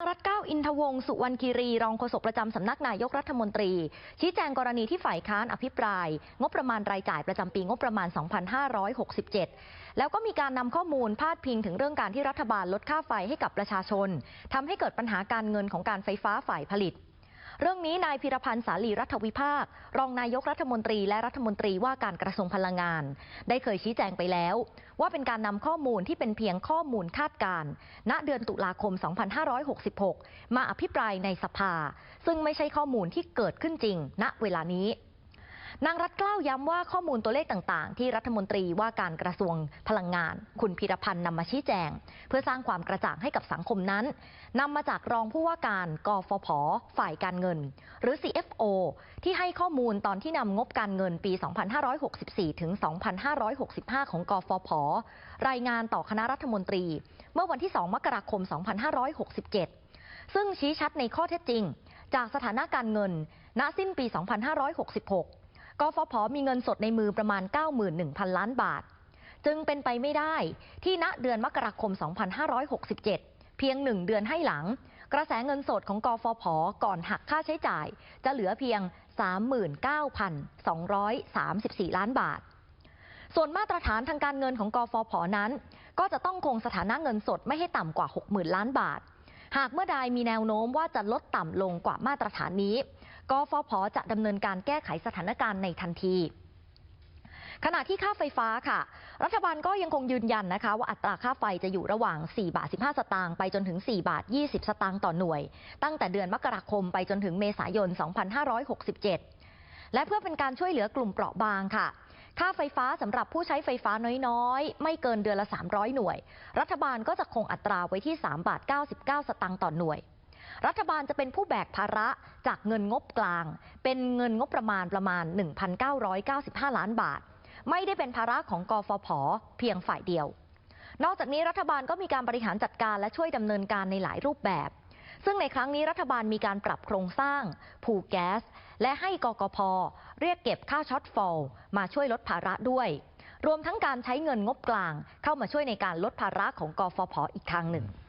รัฐเก้าอินทวงสุวรรณคีรี รองโฆษกประจำสำนักนายกรัฐมนตรี ชี้แจงกรณีที่ฝ่ายค้านอภิปราย งบประมาณรายจ่ายประจำปีงบประมาณ 2567 แล้วก็มีการนำข้อมูลพาดพิงถึงเรื่องการที่รัฐบาลลดค่าไฟให้กับประชาชนทำให้เกิดปัญหาการเงินของการไฟฟ้าฝ่ายผลิต เรื่องนี้นายพิรพันธ์สาลีรัฐวิภาครองนายกรัฐมนตรีและรัฐมนตรีว่าการกระทรวงพลังงาน ได้เคยชี้แจงไปแล้ว ว่าเป็นการนำข้อมูลที่เป็นเพียงข้อมูลคาดการณ์ณเดือนตุลาคม 2566 มาอภิปรายในสภา ซึ่งไม่ใช่ข้อมูลที่เกิดขึ้นจริง ณเวลานี้ นางรัฐเกล้าย้ำว่าข้อมูลตัวเลขต่างๆที่รัฐมนตรีว่าการกระทรวงพลังงาน คุณพิรพันธ์นำมาชี้แจง เพื่อสร้างความกระจ่างให้กับสังคมนั้นนำมาจากรองผู้ว่าการกฟผ ฝ่ายการเงิน หรือ CFO ที่ให้ข้อมูลตอนที่นำงบการเงินปี 2564 ถึง 2565 ของกฟผ รายงานต่อคณะรัฐมนตรี เมื่อวันที่ 2 มกราคม 2567 ซึ่งชี้ชัดในข้อเท็จจริง จากสถานะการเงินณสิ้นปี 2566 กฟผมีเงินสดในมือประมาณ 91,000 ล้านบาท จึงเป็นไปไม่ได้ที่ณเดือนมกราคม 2567 เพียงหนึ่งเดือนให้หลัง กระแสเงินสดของกฟผก่อนหักค่าใช้จ่าย จะเหลือเพียง 39,234 ล้านบาท ส่วนมาตรฐานทางการเงินของกฟผนั้น ก็จะต้องคงสถานะเงินสดไม่ให้ต่ำกว่า 60,000 ล้านบาท หากเมื่อใดมีแนวโน้มว่าจะลดต่ำลงกว่ามาตรฐานนี้กฟผจะดำเนินการแก้ไขสถานการณ์ในทันทีขณะที่ค่าไฟฟ้าค่ะ รัฐบาลก็ยังคงยืนยันนะคะ ว่าอัตราค่าไฟจะอยู่ระหว่าง 4 บาท 15 สตางค์ไปจนถึง 4 บาท 20 สตางค์ต่อหน่วย ตั้งแต่เดือนมกราคมไปจนถึงเมษายน 2567 และเพื่อเป็นการช่วยเหลือกลุ่มเปราะบางค่ะ ค่าไฟฟ้าสำหรับผู้ใช้ไฟฟ้าน้อยๆ ไม่เกินเดือนละ 300 หน่วย รัฐบาลก็จะคงอัตราไว้ที่ 3 บาท 99 สตางค์ต่อหน่วย รัฐบาลจะเป็นผู้แบกภาระจากเงินงบกลาง เป็นเงินงบประมาณประมาณ 1,995 ล้านบาท ไม่ได้เป็นภาระของกฟผ เพียงฝ่ายเดียว นอกจากนี้รัฐบาลก็มีการบริหารจัดการและช่วยดำเนินการในหลายรูปแบบ ซึ่งในครั้งนี้รัฐบาลมีการปรับโครงสร้างผูกแก๊ส และให้กกพเรียกเก็บค่าช็อตฟอลมาช่วยลดภาระด้วย รวมทั้งการใช้เงินงบกลางเข้ามาช่วยในการลดภาระของกฟผอีกทางหนึ่ง